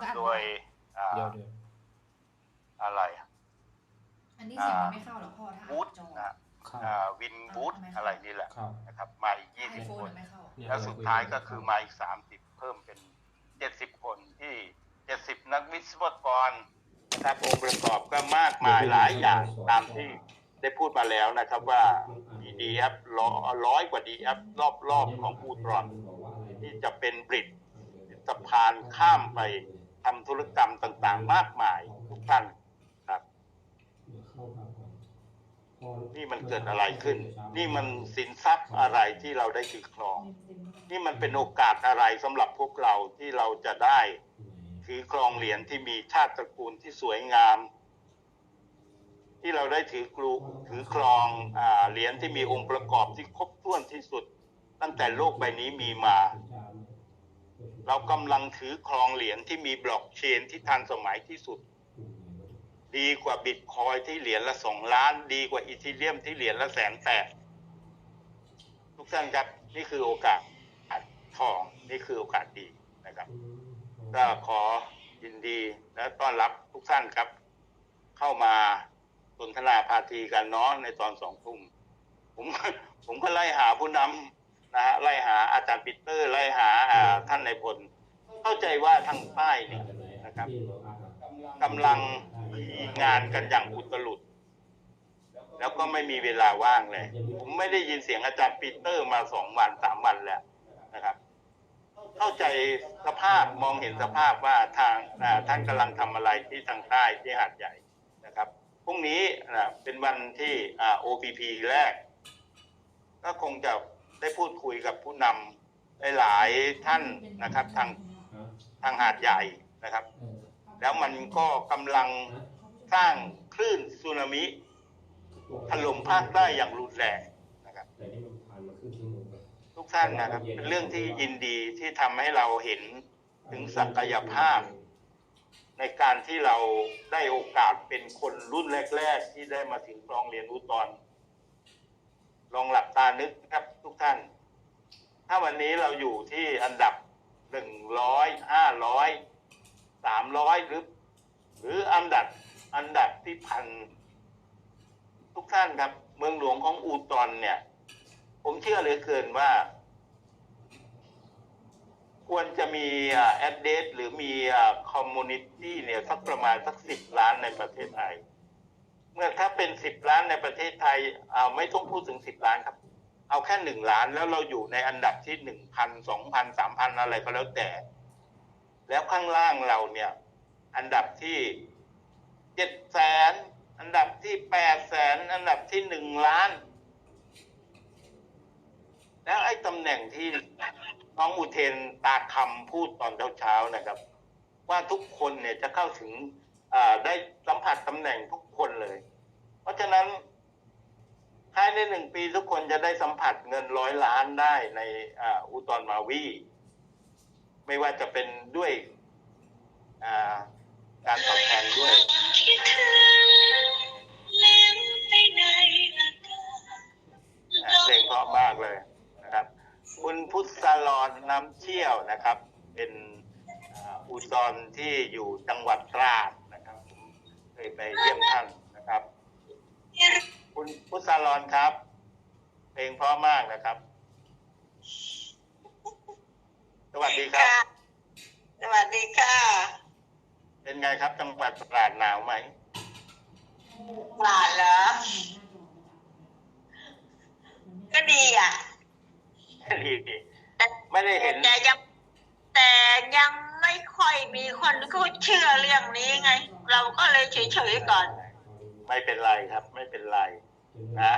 คุณก็อัดทำโดยอ่าเดี๋ยวเดี๋ยวอะไรอะอันนี้เสียงมันไม่เข้าหรอกพ่อถ้าบูธอัดจอนะครับอ่าวินบูธอะไรนี่แหละครับนะครับมาอีกยี่ไอสิบโฟนคนไม่เข้าเนี่ยแล้วสุดท้ายก็คือมาอีกสามสิบเพิ่มเป็นเจ็ดสิบคนที่เจ็ดสิบนักวิศวกรนะครับองค์ประกอบก็มากมายหลายอย่างตามที่ได้พูดมาแล้วนะครับว่ามีดีแอปร้อยกว่าดีแอปรอบๆของอูตรอนที่จะเป็นบริดสะพานข้ามไป ทำธุรกรรมต่างๆ มากมายทุกท่านครับ นี่มันเกิดอะไรขึ้น นี่มันสินทรัพย์อะไรที่เราได้ถือครอง นี่มันเป็นโอกาสอะไรสำหรับพวกเราที่เราจะได้ถือครองเหรียญที่มีชาติตระกูลที่สวยงาม ที่เราได้ถือกลูถือครองอเหรียญที่มีองค์ประกอบที่ครบถ้วนที่สุด ตั้งแต่โลกใบนี้มีมา เรากำลังถือครองเหรียญที่มีบล็อกเชนที่ทันสมัยที่สุด ดีกว่าบิตคอยที่เหรียญละสองล้าน ดีกว่าอีทีเรียมที่เหรียญละแสนแปดทุกท่านครับนี่คือโอกาสทองนี่คือโอกาสดีนะครับก็ขอยินดีและต้อนรับทุกท่านครับ เข้ามาสนทนาพาทีกันเนาะในตอนสองทุ่มผมผมก็ไล่หาผู้นำ นะฮะไล่หาอาจารย์ปีเตอร์ไล่หาท่านในายพล เข้าใจว่าทางใต้เนี่ยนะครับกำลังมีงานกันอย่างอุตลุด แล้วก็ไม่มีเวลาว่างเลย ผมไม่ได้ยินเสียงอาจารย์ปีเตอร์มาสองวันสามวันแล้วนะครับ เข้าใจสภาพมองเห็นสภาพว่าทางท่านกำลังทำอะไรที่ทางใต้ที่หาดใหญ่นะครับพรุ่งนี้นะเป็นวันที่อ่า OPP แรก ก็คงจะ ได้พูดคุยกับผู้นำหลายๆท่านนะครับ ทางทางหาดใหญ่นะครับ แล้วมันก็กำลังสร้างคลื่นสึนามิถล่มภาคใต้อย่างรุนแรงนะครับทุกท่านนะครับ เป็นเรื่องที่ยินดีที่ทำให้เราเห็นถึงศักยภาพ ในการที่เราได้โอกาสเป็นคนรุ่นแรก ๆ ที่ได้มาถึงคลองเรียนรู้ตอน ลองหลับตานึกครับทุกท่าน ถ้าวันนี้เราอยู่ที่อันดับหนึ่งร้อยห้าร้อยสามร้อยหรือ หรืออันดับอันดับที่พันทุกท่านครับ เมืองหลวงของอูตอนเนี่ย ผมเชื่อเลือเกินว่า ควรจะมีแอดเดหรือมีคอมมูนิตี้เนี่ยสักประมาณสักสิบล้านในประเทศไทย เมื่อถ้าเป็นสิบล้านในประเทศไทยเอาไม่ต้องพูดถึงสิบล้านครับ เอาแค่หนึ่งล้านแล้วเราอยู่ในอันดับที่หนึ่งพันสองพันสามพันอะไรก็แล้วแต่ แล้วข้างล่างเราเนี่ย อันดับที่เจ็ดแสนอันดับที่แปดแสนอันดับที่หนึ่งล้าน แล้วไอ้ตำแหน่งที่น้องอุเทนตาคำพูดตอนเช้าๆนะครับ ว่าทุกคนเนี่ยจะเข้าถึง ได้สัมผัสตำแหน่งทุกคนเลย เพราะฉะนั้นภายในหนึ่งปีทุกคนจะได้สัมผัสเงินร้อยล้านได้ในอ่าอุตรมาวีไม่ว่าจะเป็นด้วยอ่าการตอบแทนด้วยคิดถึงแล้วไปไหนล่ะเธออ่าเพลงเพราะมากเลยนะครับ คุณพุทธลอนน้ำเชี่ยวนะครับ เป็นอ่าอุตรที่อยู่จังหวัดตราด ยไปเยี่ยมท่านนะครับ คุณพุทธลอนครับ เพลงเพราะมากนะครับ สวัสดีครับค่ะสวัสดีค่ะ เป็นไงครับจังหวัดตราดหนาวไหมหลานเหรอ ก็ดีอะดีดีไม่ได้เห็นแต่ยังแต่ยัง ไม่ค่อยมีคนเขาเชื่อเรื่องนี้ไง เราก็เลยเฉยๆก่อน ไม่เป็นไรครับไม่เป็นไรนะ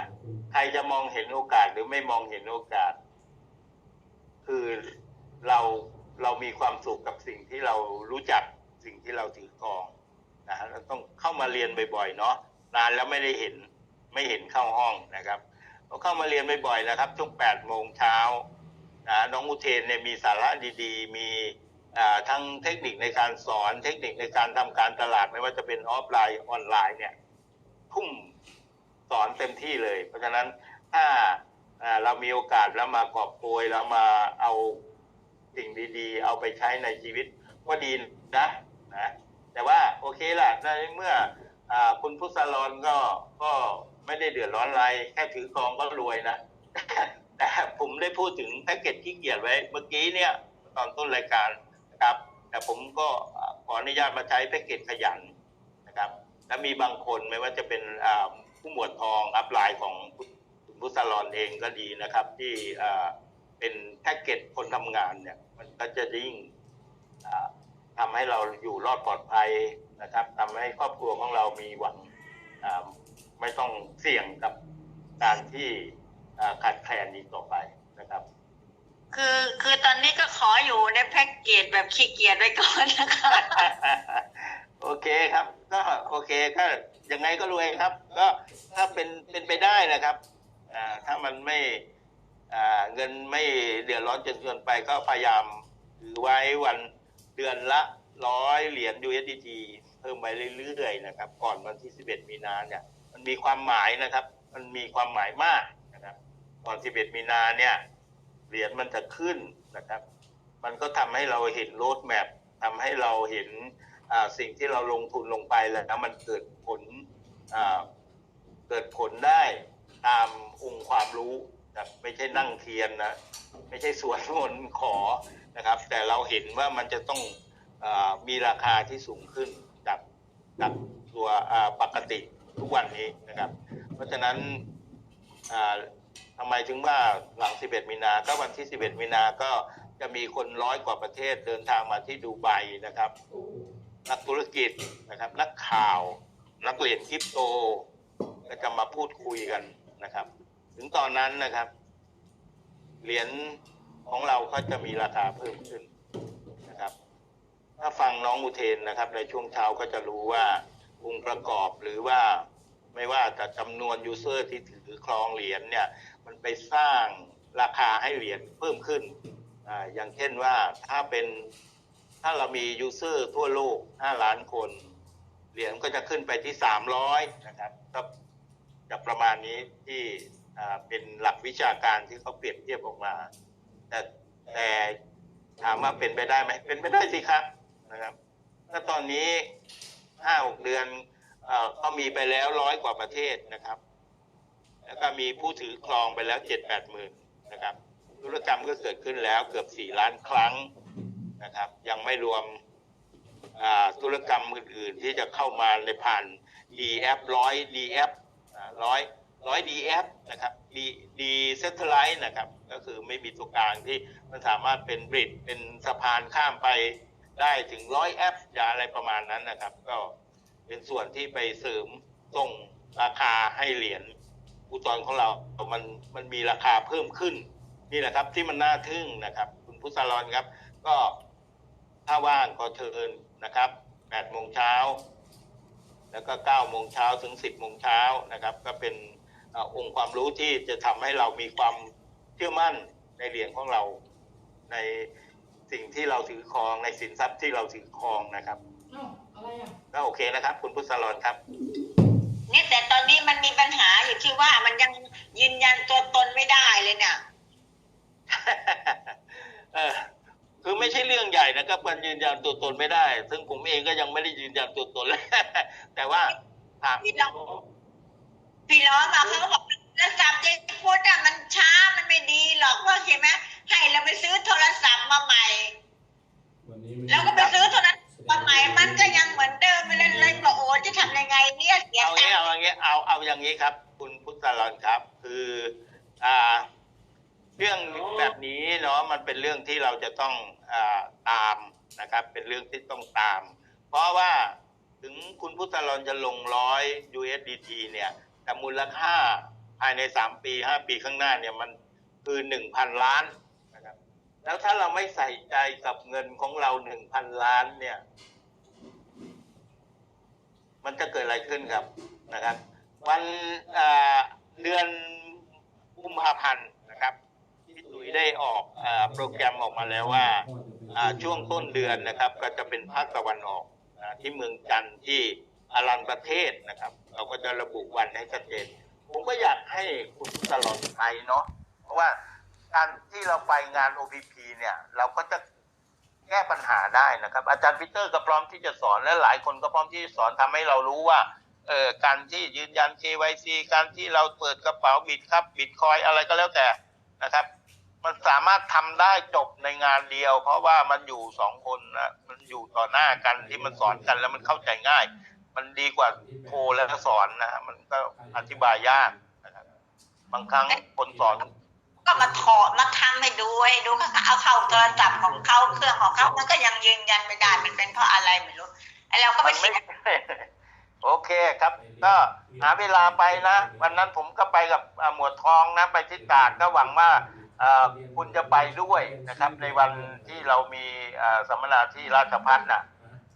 ใครจะมองเห็นโอกาสหรือไม่มองเห็นโอกาส คือเราเรามีความสุขกับสิ่งที่เรารู้จักสิ่งที่เราถือครองนะฮะเราต้องเข้ามาเรียนบ่อยๆเนาะนานแล้วไม่ได้เห็นไม่เห็นเข้าห้องนะครับก็เข้ามาเรียนบ่อยๆนะครับช่วงแปดโมงเช้านะน้องอุเทนเนี่ยมีสาระดีๆ มี ทั้งเทคนิคในการสอนเทคนิคในการทำการตลาดไม่ว่าจะเป็นออฟไลน์ออนไลน์เนี่ยทุ่มสอนเต็มที่เลย เพราะฉะนั้นถ้าเรามีโอกาสแล้วมากอบโกยแล้วมาเอาสิ่งดีๆ เอาไปใช้ในชีวิตก็ดีนะนะแต่ว่าโอเคล่ะในเมื่ออคุณพุทธลอนก็ก็ไม่ได้เดือดร้อนอะไรแค่ถือกองก็รวยนะแต่ผมได้พูดถึงแพ็กเกจที่เกียรไว้เมื่อกี้เนี่ยตอนต้นรายการ นะครับ แต่ผมก็ขออนุญาตมาใช้แพ็กเกจขยันนะครับ และมีบางคนไม่ว่าจะเป็นผู้หมวดทองอัพไลน์ของคุณพุทธลอนเองก็ดีนะครับ ที่เป็นแพ็กเกจคนทำงานเนี่ยมันก็จะยิ่งอ่าทำให้เราอยู่รอดปลอดภัยนะครับทำให้ครอบครัวของเรามีหวังไม่ต้องเสี่ยงกับการที่ขาดแคลนอีกต่อไปนะครับ คือคือตอนนี้ก็ขออยู่ในแพ็กเกจแบบขี้เกียจไว้ก่อนนะคะโอเคครับก็โอเคก็ยังไงก็รวยครับ ก็ถ้าเป็นเป็นไปได้นะครับอ่าถ้ามันไม่อ่าเงินไม่เดือดร้อนจนเกินไปก็พยายามถือไว้วันเดือนละร้อยเหรียญ USDT เพิ่มไปเรื่อยๆนะครับ ก่อนวันที่ 11 มีนาเนี่ย มันมีความหมายนะครับ มันมีความหมายมากนะครับ ก่อน 11 มีนาเนี่ย เหรียญมันจะขึ้นนะครับ มันก็ทำให้เราเห็นโรดแมพทำให้เราเห็นสิ่งที่เราลงทุนลงไปแล้วมันเกิดผลเกิดผลได้ตามองค์ความรู้นะไม่ใช่นั่งเทียนนะไม่ใช่สวดมนต์ขอนะครับ แต่เราเห็นว่ามันจะต้องอมีราคาที่สูงขึ้นจากจากตัวปกติทุกวันนี้นะครับ เพราะฉะนั้น อ่าทำไมถึงว่าหลัง 11 มีนา ก็วันที่ 11 มีนา ก็จะมีคนร้อยกว่าประเทศเดินทางมาที่ดูไบนะครับ นักธุรกิจนะครับ นักข่าว นักเรียนคริปโต ก็จะมาพูดคุยกันนะครับ ถึงตอนนั้นนะครับ เหรียญของเราก็จะมีราคาเพิ่มขึ้นนะครับ ถ้าฟังน้องอุเทนนะครับ ในช่วงเช้าก็จะรู้ว่าองค์ประกอบหรือว่าไม่ว่าจะจำนวนยูเซอร์ที่ถือครองเหรียญเนี่ย มันไปสร้างราคาให้เหรียญเพิ่มขึ้นออย่างเช่นว่าถ้าเป็นถ้าเรามียูเซอร์ทั่วโลก 5 ล้านคน เหรียญก็จะขึ้นไปที่ 300 นะครับก็จะประมาณนี้ที่เป็นหลักวิชาการที่เขาเปรียบเทียบออกมา แต่แต่ถามว่าเป็นไปได้ไหมเป็นไปได้สิครับนะครับถ้าตอนนี้ห้าหกเดือนอก็มีไปแล้วร้อยกว่าประเทศนะครับ แล้วก็มีผู้ถือครองไปแล้วเจ็ดแปดหมื่นนะครับธุรกรรมก็เกิดขึ้นแล้วเกือบสี่ล้านครั้งนะครับ ยังไม่รวมธุรกรรมอื่นๆ ที่จะเข้ามาในผ่าน DF ร้อย DF ร้อยร้อย DF นะครับ D D Satellite นะครับ ก็คือไม่มีตัวกลางที่มันสามารถเป็นบริดเป็นสะพานข้ามไปได้ถึงร้อยแอปยาอะไรประมาณนั้นนะครับ ก็เป็นส่วนที่ไปเสริมส่งราคาให้เหรียญ อุตรของเรา มันมันมีราคาเพิ่มขึ้น นี่แหละครับ ที่มันน่าทึ่งนะครับ คุณพุทธารอนครับ ก็ถ้าว่างก็เชิญนะครับ8โมงเช้าแล้วก็9โมงเช้าถึง10โมงเช้านะครับ ก็เป็นเอ่อองค์ความรู้ที่จะทำให้เรามีความเชื่อมั่นในเหรียญของเรา ในสิ่งที่เราถือครองในสินทรัพย์ที่เราถือครองนะครับอ้าวอะไรอะก็โอเคนะครับ คุณพุทธารอนครับนี่แต่ตอ นนี้มันมีปัญหาอยู่ที่ว่ามันยังยืนยันตัวตนไม่ได้เลยเนี่ยเออคือไม่ใช่เรื่องใหญ่นะครับมันยืนยันตัวตนไม่ได้ ซึ่งผมเองก็ยังไม่ได้ยืนยันตัวตนเลยแต่ว่าถามพี่น้องพี่น้องอะเขาบอกโทรศัพท์เจ๊พุทธอะมันช้ามันไม่ดีหรอกว่าเห็นไหมให้เราไปซื้อโทรศัพท์มาใหม่วันนี้ม่ด้แล้วก็ไปซื้อโทรศัพท์ มาใหม่มันก็ยังเหมือนเดิมไม่เล่นเลยบอกโอ้จะทำยังไงเนี่ยเสียเอาตังี้เอาอย่างงี้เอาเอาอย่างนี้ครับ คุณพุทธรอนครับ คืออ่าเรื่องแบบนี้เนาะมันเป็นเรื่องที่เราจะต้องอตามนะครับ เป็นเรื่องที่ต้องตาม เพราะว่าถึงคุณพุทธรอนจะลงร้อย USDT เนี่ย แต่มูลค่าภายในสามปีห้าปีข้างหน้าเนี่ยมันคือหนึ่งพันล้าน แล้วถ้าเราไม่ใส่ใจกับเงินของเราหนึ่งพันล้านเนี่ย มันจะเกิดอะไรขึ้นครับนะครับ วันเดือนกุมภาพันธ์นะครับพี่ตุ๋ยได้ออกอโปรแกรมออกมาแล้วว่าช่วงต้นเดือนนะครับ ก็จะเป็นภาคตะวันออกอ่าที่เมืองจันทร์ที่อารันประเทศนะครับ เราก็จะระบุวันให้ชัดเจน ผมก็อยากให้คุณตลอดไปเนาะเพราะว่า การที่เราไปงาน OPP เนี่ย เราก็จะแก้ปัญหาได้นะครับ อาจารย์ปีเตอร์ก็พร้อมที่จะสอนและหลายคนก็พร้อมที่จะสอนทำให้เรารู้ว่าเอ่อการที่ยืนยัน KYC การที่เราเปิดกระเป๋าบิตครับบิตคอยอะไรก็แล้วแต่นะครับ มันสามารถทำได้จบในงานเดียว เพราะว่ามันอยู่สองคนนะมันอยู่ต่อหน้ากันที่มันสอนกันแล้วมันเข้าใจง่าย มันดีกว่าโทรแล้วสอนนะฮะมันก็อธิบายยากนะครับบางครั้งคนสอน ก็มาถอดมาทำให้ดูให้ดูก็เอาเข้าโทรศัพท์ของเขาเครื่องของเขามันก็ยังยืนยันไม่ได้มันเป็นเพราะอะไรไม่รู้ไอเราก็ไปมันเสีไม่ยโอเคครับ ก็หาเวลาไปนะ วันนั้นผมก็ไปกับอ่าหมวดทองนะไปที่ตราดก็หวังว่าเอ่อคุณจะไปด้วยนะครับ ในวันที่เรามีอ่าสัมมนาที่ราชพัฒนะ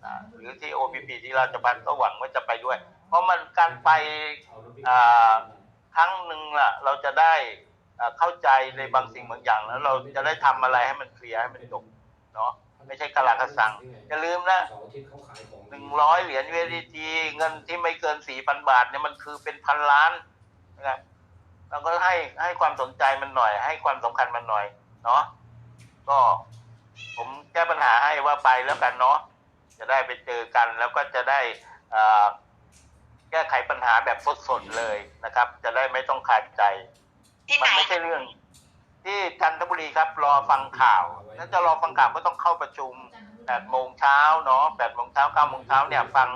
อ่าหรือที่ OPP ที่ราชพัฒก็หวังว่าจะไปด้วย เพราะมันการไปอ่าครั้งหนึ่งล่ะ เราจะได้อ่า เข้าใจในบางสิ่งบางอย่างแล้วเราจะได้ทำอะไรให้มันเคลียร์ให้มันจบเนาะไม่ใช่กะลากระสังอย่าลืมนะหนึ่งร้อยเหรียญ USDT เงินที่ไม่เกินสี่พันบาทเนี่ยมันคือเป็นพันล้านนะครับเราก็ให้ให้ความสนใจมันหน่อย ให้ความสำคัญมันหน่อย เนาะก็ผมแก้ปัญหาให้ว่าไปแล้วกันเนาะจะได้ไปเจอกันแล้วก็จะได้เอ่อแก้ไขปัญหาแบบสดๆเลยนะครับ จะได้ไม่ต้องขาดใจ ที่ไหมันนไม่ใช่เรื่อง ที่จันทบุรีครับ รอฟังข่าวถ้าจะรอฟังข่าวก็ต้องเข้าประชุมแปดโมงเช้าเนาะแปดโมงเช้าเก้าโมงเช้าเนี่ย ฟัง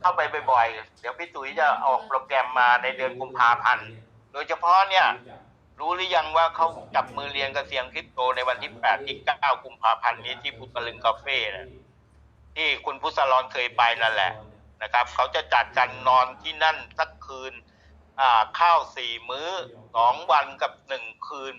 เข้าไปบ่อยๆเดี๋ยวพี่ตุ๋ยจะออกโปรแกรมมาในเดือนกุมภาพันธ์โดยเฉพาะเนี่ย รู้หรือยังว่าเขาจับมือเรียนกับเซียงคริปโตในวันที่8ที่9กุมภาพันธ์นี้ที่พุทธลึงคาเฟ่นะที่คุณพุทธสลอนเคยไปนั่นแหละนะครับ เขาจะจัดกันนอนที่นั่นสักคืน ข้าวสี่มื้อสองวันกับหนึ่งคืน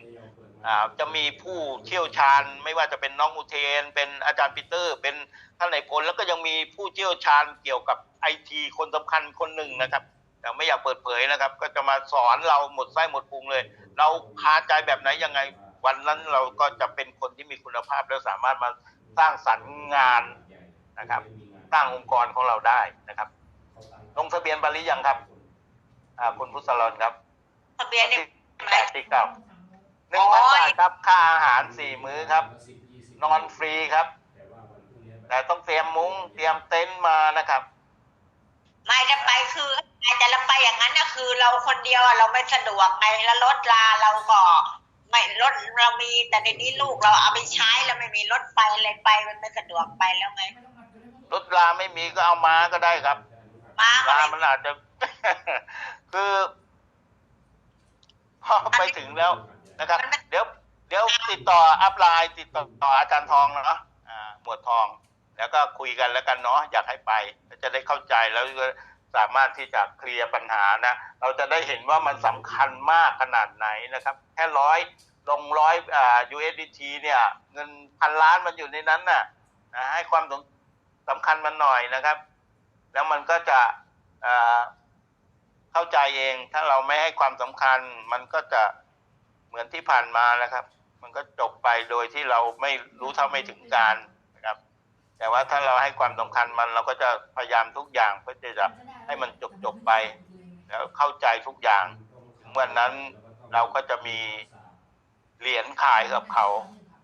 จะมีผู้เชี่ยวชาญ ไม่ว่าจะเป็นน้องอุเทน เป็นอาจารย์ปีเตอร์ เป็นท่านนายพลแล้วก็ยังมีผู้เชี่ยวชาญเกี่ยวกับไอทีคนสำคัญคนหนึ่งนะครับแต่ไม่อยากเปิดเผยนะครับ ก็จะมาสอนเราหมดไส้หมดพุงเลย เราคาใจแบบไหนยังไง วันนั้นเราก็จะเป็นคนที่มีคุณภาพ แล้วสามารถมาสร้างสรรค์งานนะครับ สร้างองค์กรของเราได้นะครับ ลงทะเบียนบาลียังครับ อ่าคุณพุทธสลอนครับทะเบียนนี่แปดที่เก้าหนึ่งพันบาทครับค่าอาหารสี่มื้อครับ นอนฟรีครับ แต่ต้องเตรียมมุ้งเตรียมเต็นท์มานะครับไม่จะไปคือแต่เราไปอย่างนั้นก็คือ เราคนเดียวอะเราไม่สะดวกไงแล้วรถลาเราก็ไม่รถเรามีแต่ในนี้ลูกเราเอาไปใช้เราไม่มีรถไปอะไรไปมันไม่สะดวกไปแล้วไงรถลาไม่มีก็เอาม้าก็ได้ครับมาก็ลาไม่มันอาจจะ คือ พอไปถึงแล้วนะครับ เดี๋ยว เดี๋ยวติดต่ออัพไลน์ติดต่ออาจารย์ทองเนาะอ่าหมวดทอง แล้วก็คุยกันแล้วกันเนาะอยากให้ไปจะได้เข้าใจแล้วก็สามารถที่จะเคลียร์ปัญหานะ เราจะได้เห็นว่ามันสำคัญมากขนาดไหนนะครับ แค่ร้อยลงร้อยอ่า USDT เนี่ย เงินพันล้านมันอยู่ในนั้นน่ะนะให้ความสำสำคัญมันหน่อยนะครับ แล้วมันก็จะเอ่อ เข้าใจเองถ้าเราไม่ให้ความสำคัญ มันก็จะเหมือนที่ผ่านมานะครับ มันก็จบไปโดยที่เราไม่รู้เท่าไม่ถึงการนะครับ แต่ว่าถ้าเราให้ความสำคัญมันเราก็จะพยายามทุกอย่างเพื่อจะให้มันจบจบไป แล้วเข้าใจทุกอย่างถึงวันนั้นเราก็จะมีเหรียญขายกับเขา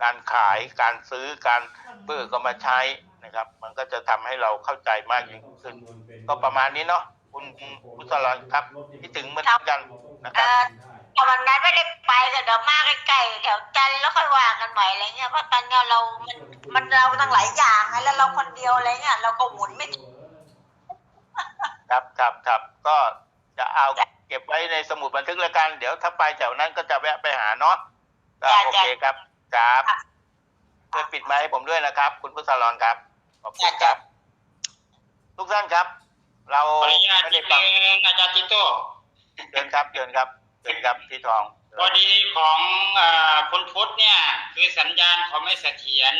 การขายการซื้อการเพื่อก็มาใช้นะครับ มันก็จะทำให้เราเข้าใจมากยิ่งขึ้น ก็ประมาณนี้เนาะ คุณพุทธลอนครับคิดถึงเหมือนกันนะคเอรับอถ้าวันนั้นไม่ได้ไปก็เดี๋ยวมาใกล้ๆแถวจันทร์แล้วค่อยว่ากันใหม่อะไรเงี้ยเพราะตอนเนี้ยเรามันมันเราตั้งหลายอย่างไงแล้วเราคนเดียวอะไรเงี้ยเราก็หมุนไม่ถึงครับครับครับก็จะเอาเก็บไว้ในสมุดบันทึกแล้วกัน เดี๋ยวถ้าไปแถวนั้นก็จะแวะไปหาเนาะก็โอเคครับครับช่วยปิดไมค์ให้ผมด้วยนะครับ คุณพุทธลอนครับขอบคุณครับ ทุกท่านครับ เราขออนุญาตไม่นิได้ดฟังนึงอาจารย์ติโต้เชิญครับเชิญครับเชิญครับพี่ทองพอดีของอาคุณพุทธเนี่ย คือสัญญาณเขาไม่เสถียร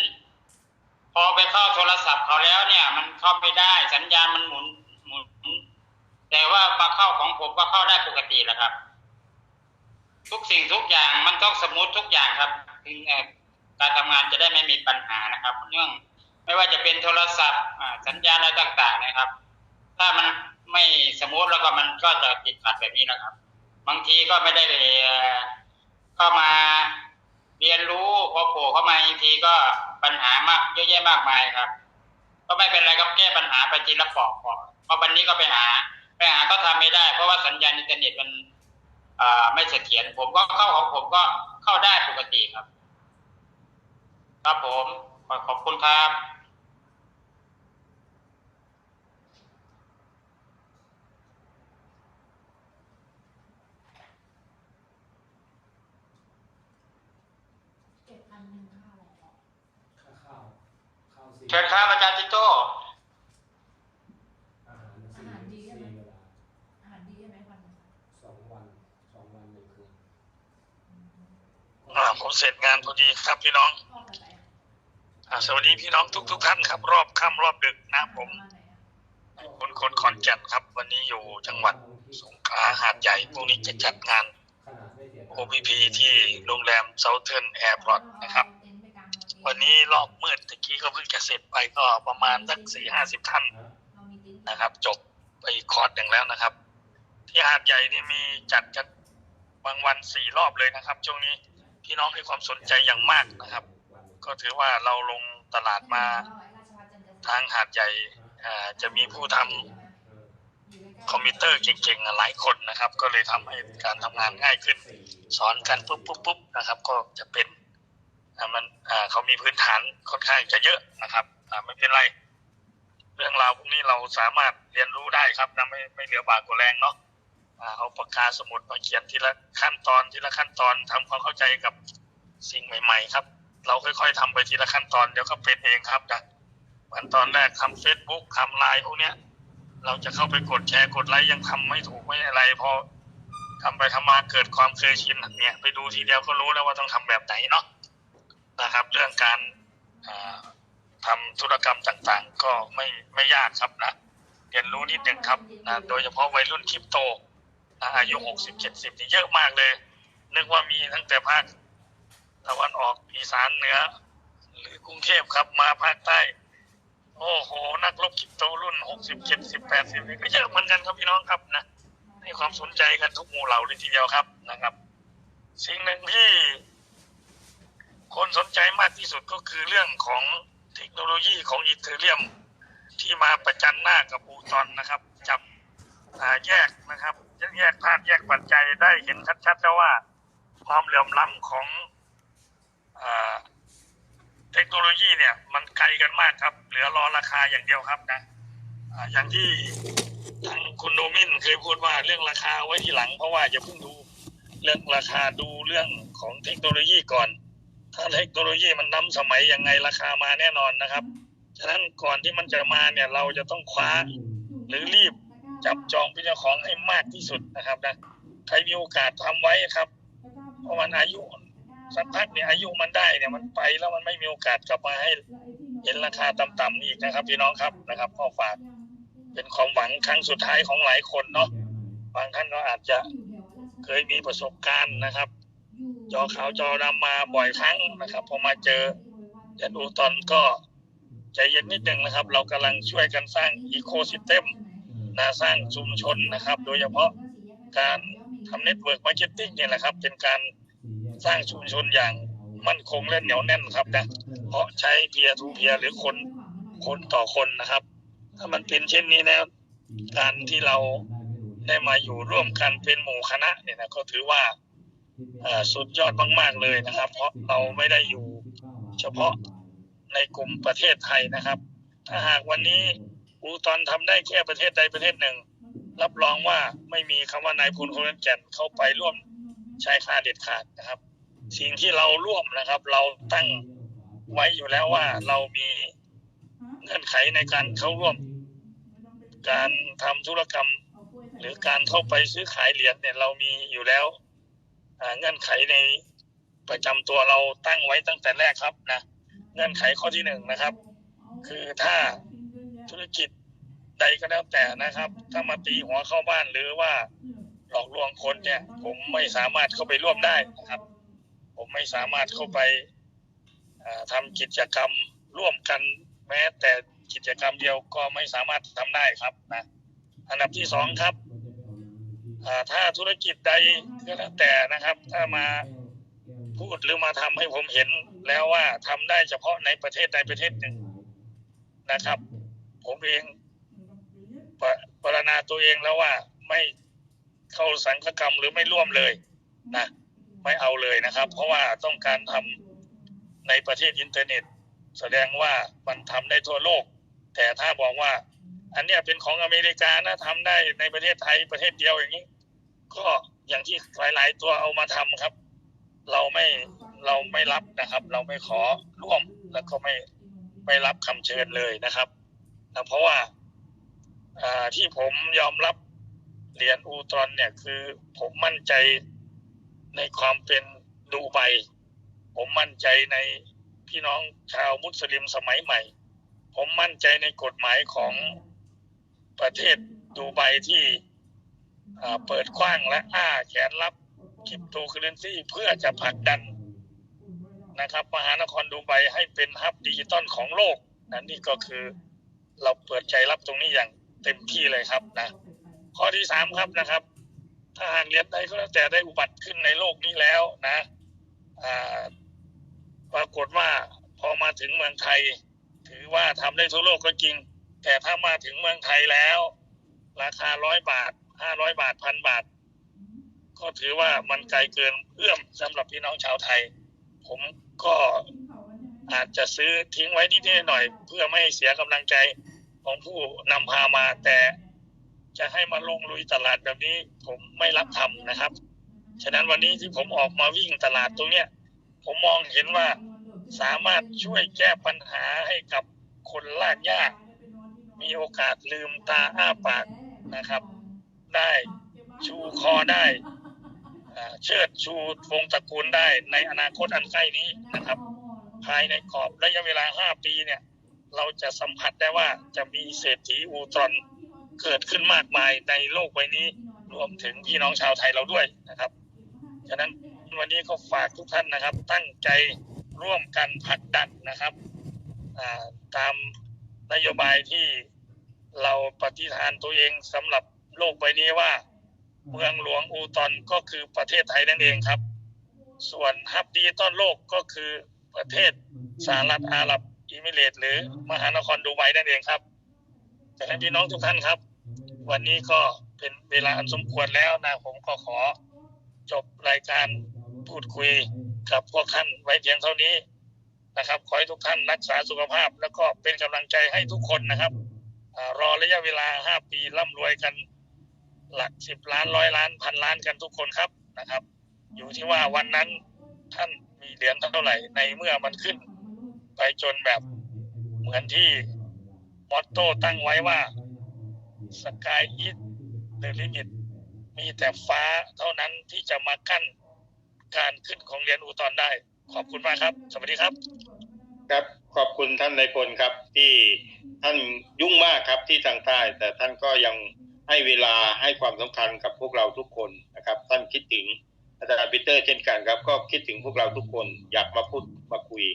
พอไปเข้าโทรศัพท์เขาแล้วเนี่ย มันเข้าไม่ได้สัญญาณมันหมุนหมุน แต่ว่ามาเข้าของผมก็เข้าได้ปกติแหละครับ ทุกสิ่งทุกอย่างมันต้องสมูททุกอย่างครับถึงเอ่อการทำงานจะได้ไม่มีปัญหานะครับเนื่องไม่ว่าจะเป็นโทรศัพท์อ่าสัญญาณอะไรต่าง ๆ นะครับ ถ้ามันไม่สมูทแล้วก็มันก็จะติดขัดแบบนี้นะครับ บางทีก็ไม่ได้เอ่อเข้ามาเรียนรู้พอโผล่เข้ามาอีกทีก็ปัญหามากเยอะแยะมากมายครับ ก็ไม่เป็นไรครับแก้ปัญหาไปทีละปอกก่อนเพราะวันนี้ก็ไปหา ไปหาก็ทำไม่ได้ เพราะว่าสัญญาณอินเทอร์เน็ตมันอ่าไม่เสถียรผมก็เข้าของผมก็เข้าได้ปกติครับ ครับผมขอบคุณครับ เก็บพันหนึ่งค่าอะไรหรอ ค่าข้าวข้าวสี่ เชิญครับอาจารย์ติโต้อาหารสี่อาหารดีใช่ไหมสี่เวลาอาหารดีใช่ไหมวันหนึงสองวันสองวันหนึ่งคืนอ่าผมเสร็จงานพอดีครับพี่น้องพ่อไปไหนอะอ่าสวัสดีพี่น้องทุกทุกๆท่านครับ รอบค่ำรอบดึกนะผมประาณไหนอะคนคนขอนแก่นครับ วันนี้อยู่จังหวัดสงขลาหาดใหญ่พรุ่งนี้จะจัดงาน ขนาดไม่เสีย OPP ที่โรงแรม Southern Airport นะครับเต็นท์ไปกลางเมืองเอง วันนี้รอบมืดตะกี้ก็เพิ่งจะเสร็จไปก็ประมาณสักสี่ห้าสิบท่านนะเรามีเต็นท์นะครับ จบไปอีกคอร์สหนึ่งแล้วนะครับ ที่หาดใหญ่นี่มีจัดกันบางวันสี่รอบเลยนะครับ ช่วงนี้พี่น้องให้ความสนใจอย่างมากนะครับ ก็ถือว่าเราลงตลาดมาทางหาดใหญ่อ่าจะมีผู้ทำคอมพิวเตอร์เก่งๆอะหลายคนนะครับ ก็เลยทำให้การทำงานง่ายขึ้น สอนกันปุ๊บปุ๊บปุ๊บนะครับ ก็จะเป็นอ่า มันเขามีพื้นฐานค่อนข้างจะเยอะนะครับไม่เป็นไร เรื่องราวพวกนี้เราสามารถเรียนรู้ได้ครับนะไม่ไม่เหลือบากกว่าแรงเนาะเอาปากกาสมุดมาเขียนทีละขั้นตอนทีละขั้นตอนทำความเข้าใจกับสิ่งใหม่ ๆ ครับ เราค่อย ๆทำไปทีละขั้นตอนเดี๋ยวก็เป็นเองครับนะเหมือนตอนแรกทำเฟซบุ๊กทำไลน์พวกเนี้ย เราจะเข้าไปกดแชร์กดไลค์ยังทำไม่ถูกไม่อะไรพอทำไปทำมาเกิดความเคยชินเนี่ยไปดูทีเดียวก็รู้แล้วว่าต้องทำแบบไหนเนาะ นะครับ เรื่องการทำธุรกรรมต่างๆ ก็ไม่ไม่ยากครับนะเรียนรู้นิดนึงครับนะโดยเฉพาะวัยรุ่นคริปโตนะอายุหกสิบเจ็ดสิบนี่เยอะมากเลย นึกว่ามีตั้งแต่ภาคตะวันออกอีสานเหนือ หรือกรุงเทพครับมาภาคใต้ โอ้โห นักรบคริปโตรุ่นหกสิบเจ็ดสิบแปดสิบนี่ก็เยอะเหมือนกันครับพี่น้องครับนะให้ความสนใจกันทุกหมู่เหล่าเลยทีเดียวครับนะครับ สิ่งหนึ่งที่ คนสนใจมากที่สุดก็คือเรื่องของเทคโนโลยีของอีเทเรียม ที่มาประจันหน้ากับปูตอนนะครับ จับแยกนะครับแยกธาตุแยกปัจจัยได้เห็นชัดๆแล้วว่า ความเหลื่อมล้ำของอเทคโนโลยีเนี่ย มันไกลกันมากครับ เหลือรอราคาอย่างเดียวครับนะอย่างที่ทางคุณโนมินเคยพูดว่าเรื่องราคาไว้ทีหลังเพราะว่าอย่าเพิ่งดูเรื่องราคาดูเรื่องของเทคโนโลยีก่อน ถ้าเทคโนโลยีมันนำสมัยยังไงราคามาแน่นอนนะครับ ฉะนั้นก่อนที่มันจะมาเนี่ยเราจะต้องคว้าหรือรีบจับจองเป็นเจ้าของให้มากที่สุดนะครับนะใครมีโอกาสทำไว้ครับ เพราะมันอายุสักพักเนี่ยอายุมันได้เนี่ยมันไปแล้วมันไม่มีโอกาสกลับมาให้เห็นราคาต่ำๆอีกนะครับ พี่น้องครับนะครับข้อฝากเป็นความหวังครั้งสุดท้ายของหลายคนเนาะบางท่านก็อาจจะเคยมีประสบการณ์นะครับ จอขาวจอดำมาบ่อยครั้งนะครับ พอมาเจอจะดูตอนก็ใจเย็นนิดหนึ่งนะครับ เรากำลังช่วยกันสร้างอีโคซิสเต็มนะสร้างชุมชนนะครับ โดยเฉพาะการทำเน็ตเวิร์กมาร์เก็ตติ้งเนี่ยแหละครับ เป็นการสร้างชุมชนอย่างมั่นคงและเหนียวแน่นครับนะเพราะใช้เพียร์ทูเพียร์หรือคนคนต่อคนนะครับ ถ้ามันเป็นเช่นนี้แล้วการที่เราได้มาอยู่ร่วมกันเป็นหมู่คณะเนี่ยนะก็ถือว่า สุดยอดมาก ๆ เลยนะครับ เพราะเราไม่ได้อยู่เฉพาะในกลุ่มประเทศไทยนะครับ ถ้าหากวันนี้อูตอนทำได้แค่ประเทศใดประเทศหนึ่ง รับรองว่าไม่มีคำว่านายพลคนนั้นแก่นเข้าไปร่วมใช้ค่าเด็ดขาดนะครับ สิ่งที่เราร่วมนะครับ เราตั้งไว้อยู่แล้วว่าเรามีเงื่อนไขในการเข้าร่วม การทำธุรกรรม หรือการเข้าไปซื้อขายเหรียญเนี่ยเรามีอยู่แล้ว เงื่อนไขในประจำตัวเราตั้งไว้ตั้งแต่แรกครับนะเงื่อนไขข้อที่หนึ่งนะครับ คือถ้าธุรกิจใดก็แล้วแต่นะครับ ถ้ามาตีหัวเข้าบ้านหรือว่าหลอกลวงคนเนี่ย ผมไม่สามารถเข้าไปร่วมได้นะครับ ผมไม่สามารถเข้าไปอ่าทำกิจกรรมร่วมกันแม้แต่กิจกรรมเดียวก็ไม่สามารถทำได้ครับนะอันดับที่สองครับ ถ้าธุรกิจใดก็แล้วแต่นะครับ ถ้ามาพูดหรือมาทำให้ผมเห็นแล้วว่าทำได้เฉพาะในประเทศใดประเทศหนึ่งนะครับ ผมเองปปรณาตัวเองแล้วว่าไม่เข้าสังฆกรรมหรือไม่ร่วมเลยนะไม่เอาเลยนะครับ เพราะว่าต้องการทำในประเทศอินเทอร์เน็ต แสดงว่ามันทำได้ทั่วโลก แต่ถ้าบอกว่า อันเนี้ยเป็นของอเมริกานะทำได้ในประเทศไทยประเทศเดียวอย่างนี้ ก็อย่างที่หลาย ๆ ตัวเอามาทำครับ เราไม่เราไม่รับนะครับ เราไม่ขอร่วมแล้วก็ไม่ไม่รับคำเชิญเลยนะครับนะเพราะว่าอ่าที่ผมยอมรับเหรียญอูตรอนเนี่ยคือผมมั่นใจในความเป็นดูไบผมมั่นใจในพี่น้องชาวมุสลิมสมัยใหม่ ผมมั่นใจในกฎหมายของ ประเทศดูไบที่เปิดกว้างและอ้าแขนรับคริปโตเคอเรนซีเพื่อจะผลักดันนะครับมหานครดูไบให้เป็นฮับดิจิตอลของโลกนั่นนี่ก็คือเราเปิดใจรับตรงนี้อย่างเต็มที่เลยครับนะ ข้อที่สามครับนะครับ ถ้าหากเหรียญใดก็แล้วแต่ได้อุบัติขึ้นในโลกนี้แล้วนะปรากฏว่าพอมาถึงเมืองไทย ถือว่าทำได้ทั่วโลกก็จริง แต่ถ้ามาถึงเมืองไทยแล้ว ราคาร้อยบาทห้าร้อยบาทพันบาท ก็ถือว่ามันไกลเกินเอื้อมสำหรับพี่น้องชาวไทย ผมก็อาจจะซื้อทิ้งไว้นิดหน่อย เพื่อไม่เสียกำลังใจของผู้นำพามาแต่จะให้มาลงลุยตลาดแบบนี้ ผมไม่รับทำนะครับ ฉะนั้นวันนี้ที่ผมออกมาวิ่งตลาดตรงเนี้ย ผมมองเห็นว่าสามารถช่วยแก้ปัญหาให้กับคนลากยาก มีโอกาสลืมตาอ้าปากนะครับ ได้ชูคอได้เชิดชูวงตระกูลได้ในอนาคตอันใกล้นี้นะครับ ภายในกรอบระยะเวลา 5 ปีเนี่ย เราจะสัมผัสได้ว่าจะมีเศรษฐีอูตรอนเกิดขึ้นมากมายในโลกใบนี้รวมถึงพี่น้องชาวไทยเราด้วยนะครับฉะนั้นวันนี้ก็ฝากทุกท่านนะครับ ตั้งใจร่วมกันผลักดันนะครับตาม นโยบายที่เราปฏิฐานตัวเองสำหรับโลกใบนี้ว่า เมืองหลวงอูตอนก็คือประเทศไทยนั่นเองครับ ส่วนฮับดิจิตอลโลกก็คือประเทศสหรัฐอาหรับอิมิเรตส์หรือมหานครดูไบนั่นเองครับแต่ให้พี่น้องทุกท่านครับ วันนี้ก็เป็นเวลาอันสมควรแล้วนะผมก็ขอจบรายการพูดคุยกับพวกท่านไว้เพียงเท่านี้ นะครับ ขอให้ทุกท่านรักษาสุขภาพ แล้วก็เป็นกำลังใจให้ทุกคนนะครับอรอระยะเวลาห้าปีร่ำรวยกันหลักสิบล้านร้อยล้านพันล้านกันทุกคนครับนะครับ อยู่ที่ว่าวันนั้นท่านมีเหรียญเท่าไหร่ในเมื่อมันขึ้น ไปจนแบบเหมือนที่มอตโต้ตั้งไว้ว่าสกายอิทเดลิมิตมีแต่ฟ้าเท่านั้นที่จะมากั้นการขึ้นของเหรียญอูตอนได้ ขอบคุณมากครับ สวัสดีครับ ครับขอบคุณท่านนายพลครับ ที่ท่านยุ่งมากครับที่ทางใต้ แต่ท่านก็ยังให้เวลาให้ความสำคัญกับพวกเราทุกคนนะครับ ท่านคิดถึงอาจารย์ปีเตอร์เช่นกันครับ ก็คิดถึงพวกเราทุกคนอยากมาพูดมาคุย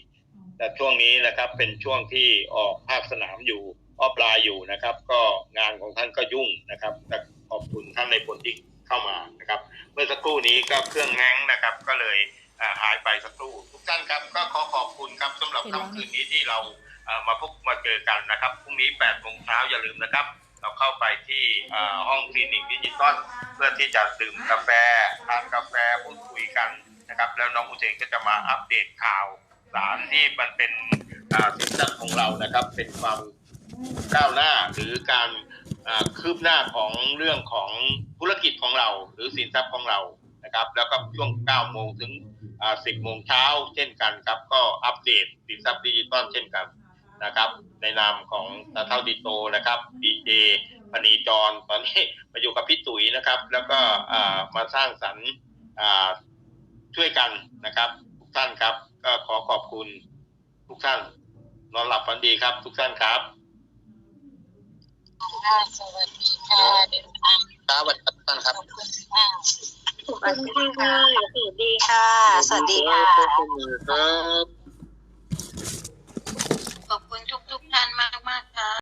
แต่ช่วงนี้นะครับเป็นช่วงที่ออกภาคสนามอยู่ออฟไลน์อยู่นะครับ ก็งานของท่านก็ยุ่งนะครับแต่ขอบคุณท่านในายพลที่เข้ามานะครับ เมื่อสักครู่นี้ก็เครื่องแง้งนะครับ ก็เลย หายไปสักครู่ทุกท่านครับก็ขอขอบคุณครับสำหรับค่ำคืนนี้ที่เราเอ่อมาพบมาเจอกันนะครับพรุ่งนี้8โมงเช้าอย่าลืมนะครับ เราเข้าไปที่อ่าห้องคลินิกดิจิตอลเพื่อที่จะดื่มกาแฟทานกาแฟพูดคุยกันนะครับ แล้วน้องอุเทนก็จะมาอัปเดตข่าวสารที่มันเป็นอ่าสินทรัพย์ของเรานะครับ เป็นความก้าวหน้าหรือการอ่าคืบหน้าของเรื่องของธุรกิจของเรา หรือสินทรัพย์ของเรานะครับ แล้วก็ช่วง9โมงถึง อ่า10โมงเช้าเช่นกันครับ ก็อัปเดตสินทรัพย์ดิจิตอลเช่นกันนะครับ ในนามของตาเท่าดิโตนะครับดีเจปณีจรตอนนี้มาอยู่กับพี่ตุ๋ยนะครับ แล้วก็อ่ามาสร้างสรรค์อ่าช่วยกันนะครับ ทุกท่านครับ ก็ขอขอบคุณทุกท่าน นอนหลับฝันดีครับ ทุกท่านครับค่ะสวัสดีค่ะเดินทางครับสวัสดีท่านครับ ขอบคุณค่ะ สวัสดีค่ะ สวัสดีค่ะสวัสดีค่ะครับขอบคุณทุกทุกๆท่านมากมากๆค่ะ